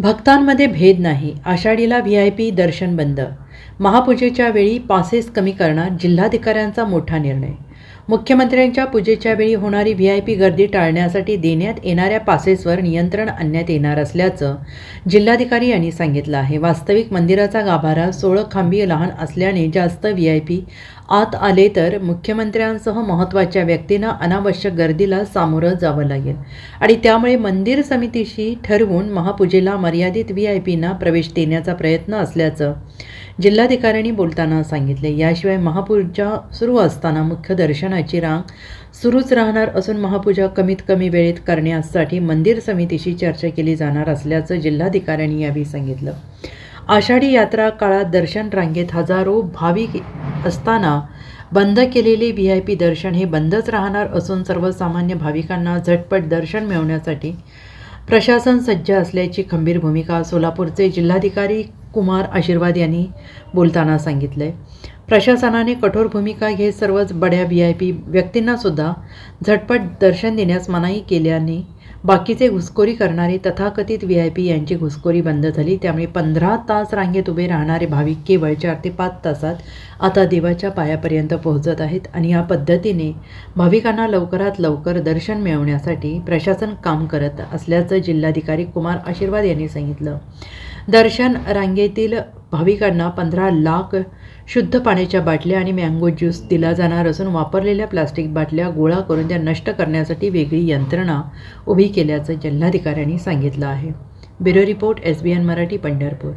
भक्तांमध्ये भेद नाही आषाढीला व्ही आय पी दर्शन बंद. महापूजेच्या वेळी पासेस कमी करणार जिल्हाधिकाऱ्यांचा मोठा निर्णय. मुख्यमंत्र्यांच्या पूजेच्या वेळी होणारी व्ही आय पी गर्दी टाळण्यासाठी देण्यात येणाऱ्या पासेसवर नियंत्रण आणण्यात येणार असल्याचं जिल्हाधिकारी यांनी सांगितलं आहे. वास्तविक मंदिराचा गाभारा सोळं खांबी लहान असल्याने जास्त व्ही आय पी आत आले तर मुख्यमंत्र्यांसह महत्त्वाच्या व्यक्तींना अनावश्यक गर्दीला सामोरं जावं लागेल. आणि त्यामुळे मंदिर समितीशी ठरवून महापूजेला मर्यादित व्ही आय पींना प्रवेश देण्याचा प्रयत्न असल्याचं जिल्हाधिकाऱ्यांनी बोलताना सांगितले. याशिवाय महापूजा सुरू असताना मुख्य दर्शन दर्शनाची रांग सुरूच राहणार असून महापूजा कमीत कमी वेळेत करण्यासाठी मंदिर समितीशी चर्चा केली जाणार असल्याचं जिल्हाधिकाऱ्यांनी यावेळी सांगितलं. आषाढी यात्रा काळात दर्शन रांगेत हजारो भाविक असताना बंद केलेले व्ही आय पी दर्शन हे बंदच राहणार असून सर्वसामान्य भाविकांना झटपट दर्शन मिळवण्यासाठी प्रशासन सज्ज असल्याची खंबीर भूमिका सोलापूरचे जिल्हाधिकारी कुमार आशीर्वाद यांनी बोलताना सांगितले प्रशासनाने कठोर भूमिका घेत सर्वच बड्या व्ही आय पी व्यक्तींनासुद्धा झटपट दर्शन देण्यास मनाई केल्याने बाकीचे घुसखोरी करणारे तथाकथित व्ही आय पी यांची घुसखोरी बंद झाली. त्यामुळे पंधरा तास रांगेत उभे राहणारे भाविक केवळ चार ते पाच तासात आता देवाच्या पायापर्यंत पोहोचत आहेत आणि या पद्धतीने भाविकांना लवकरात लवकर दर्शन मिळवण्यासाठी प्रशासन काम करत असल्याचं जिल्हाधिकारी कुमार आशीर्वाद यांनी सांगितलं. दर्शन रांगेतील भाविकांना पंधरा लाख शुद्ध पाण्याच्या बाटल्या आणि मँगो ज्यूस दिला जाणार असून वापरलेल्या प्लास्टिक बाटल्या गोळा करून त्या नष्ट करण्यासाठी वेगळी यंत्रणा उभी केल्याचं जिल्हाधिकाऱ्यांनी सांगितलं आहे. Bureau report S B N Marathi Pandharpur.